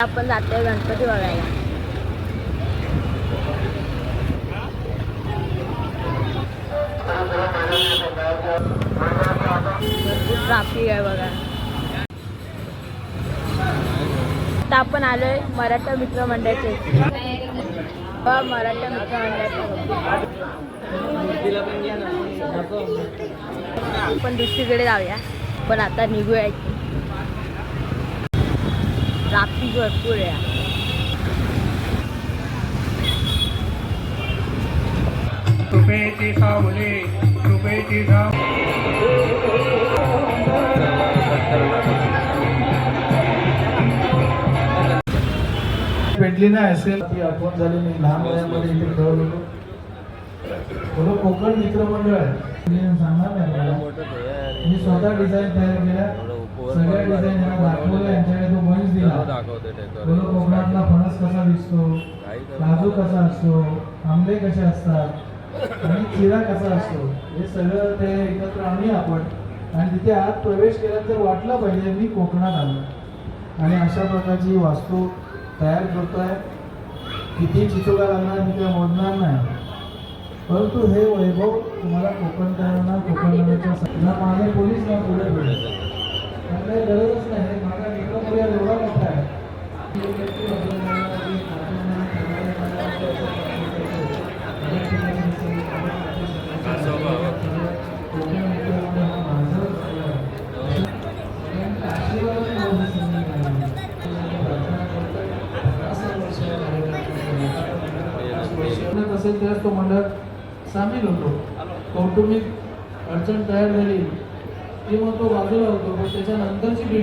आपण जातोय गणपती बघायला. भरपूर ट्राफिक आहे बघा. आता आपण आलोय मराठा मित्र मंडळाचे. मराठा मित्र मंडळाचे. आपण दुसरीकडे जाऊया. पण आता निघूया ट्राफिक भरपूर आहे. सावले साव भेटली नाही असेल ती आठवण झाली नाही लहान वयामध्ये इथे खेळत होतो. बोलो कोकण मित्रमंडळ आहे. मी सांगणार नाही मला. मी स्वतः डिझाईन तयार केल्या सगळ्या डिझाईन यांना दाखवल्या यांच्याकडे तो बंच दिला. बोलो कोकणातला फणस कसा दिसतो? काजू कसा असतो? आंबे कसे असतात? आणि चिरा कसा असतो? हे सगळं ते एकत्र आणूया आपण. आणि तिथे आत प्रवेश केल्यानंतर वाटलं पाहिजे मी कोकणात आलो. आणि अशा प्रकारची वास्तू तयार करतोय. किती चिचोगा लागणार मी काय मोजणार नाही. परंतु हे वैभव तुम्हाला कोकणकरांना कोकण ना माझे पोलीस ना पुढे भेटेल असेल त्यास तो मंडळात सामील होतो. कौटुंबिक अडचण तयार झाली. किंवा तो बाजूला होतो पण त्याच्यानंतरची पिढी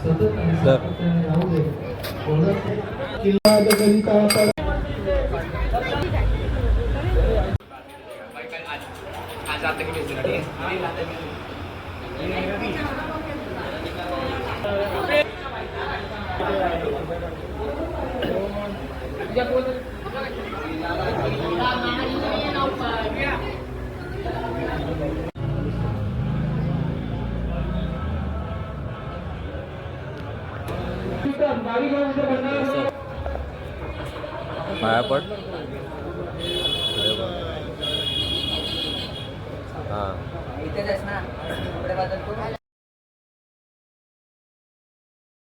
सतत आणि सातत्याने राहू दे. बोलत किल्ला दगडिता માયાપટ હા.